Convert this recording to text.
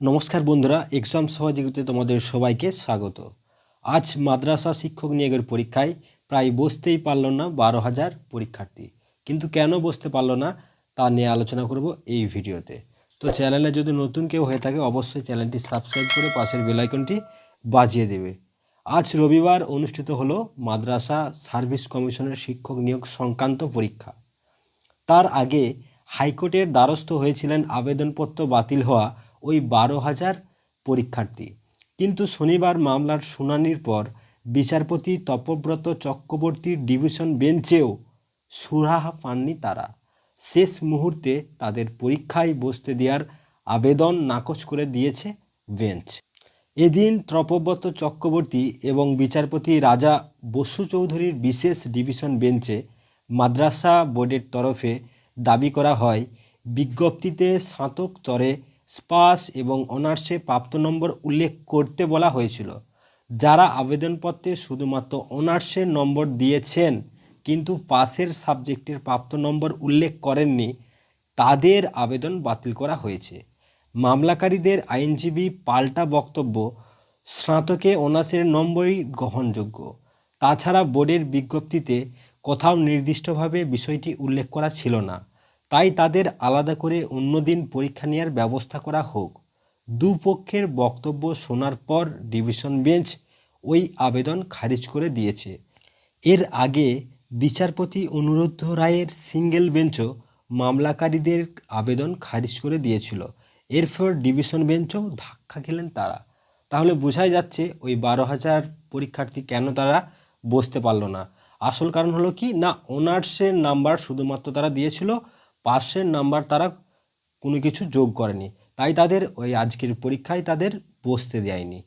নমস্কার বন্ধুরা এক্সাম সহযোগিতায় তোমাদের সবাইকে স্বাগত। আজ মাদ্রাসা শিক্ষক নিয়োগের পরীক্ষায় প্রায় বসতেই পারল না বারো হাজার পরীক্ষার্থী। কিন্তু কেন বসতে পারল না, তা নিয়ে আলোচনা করব এই ভিডিওতে। তো চ্যানেলে যদি নতুন কেউ হয়ে থাকে, অবশ্যই চ্যানেলটি সাবস্ক্রাইব করে পাশের বেলাইকনটি বাজিয়ে দেবে। আজ রবিবার অনুষ্ঠিত হলো মাদ্রাসা সার্ভিস কমিশনের শিক্ষক নিয়োগ সংক্রান্ত পরীক্ষা। তার আগে হাইকোর্টের দ্বারস্থ হয়েছিলেন আবেদনপত্র বাতিল হওয়া ওই বারো হাজার পরীক্ষার্থী। কিন্তু শনিবার মামলার শুনানির পর বিচারপতি তপব্রত চক্রবর্তীর ডিভিশন বেঞ্চেও সুরাহা পাননি তারা। শেষ মুহূর্তে তাদের পরীক্ষায় বসতে দেওয়ার আবেদন নাকচ করে দিয়েছে বেঞ্চ। এদিন তপব্রত চক্রবর্তী এবং বিচারপতি রাজা বসু চৌধুরীর বিশেষ ডিভিশন বেঞ্চে মাদ্রাসা বোর্ডের তরফে দাবি করা হয়, বিজ্ঞপ্তিতে স্নাতক স্তরে স্পাস এবং অনার্সে প্রাপ্ত নম্বর উল্লেখ করতে বলা হয়েছিল। যারা আবেদনপত্রে শুধুমাত্র অনার্সের নম্বর দিয়েছেন, কিন্তু পাশের সাবজেক্টের প্রাপ্ত নম্বর উল্লেখ করেননি, তাদের আবেদন বাতিল করা হয়েছে। মামলাকারীদের আইনজীবী পাল্টা বক্তব্য, স্নাতকে অনার্সের নম্বরই গ্রহণযোগ্য। তাছাড়া বোর্ডের বিজ্ঞপ্তিতে কোথাও নির্দিষ্টভাবে বিষয়টি উল্লেখ করা ছিল না। তাই তাদের আলাদা করে অন্যদিন পরীক্ষা নেওয়ার ব্যবস্থা করা হোক। দুপক্ষের বক্তব্য শোনার পর ডিভিশন বেঞ্চ ওই আবেদন খারিজ করে দিয়েছে। এর আগে বিচারপতি অনুরুদ্ধ রায়ের সিঙ্গেল বেঞ্চও মামলাকারীদের আবেদন খারিজ করে দিয়েছিল। এরপর ডিভিশন বেঞ্চও ধাক্কা খেলেন তারা। তাহলে বোঝাই যাচ্ছে ওই বারো হাজার পরীক্ষার্থী কেন তারা বসতে পারল না। আসল কারণ হলো কি? না, অনার্সের নাম্বার শুধুমাত্র তারা দিয়েছিল পাশের নাম্বার তারা কোনো কিছু যোগ করেনি। তাই তাদের ওই আজকের পরীক্ষায় তাদের বসতে দেয়নি।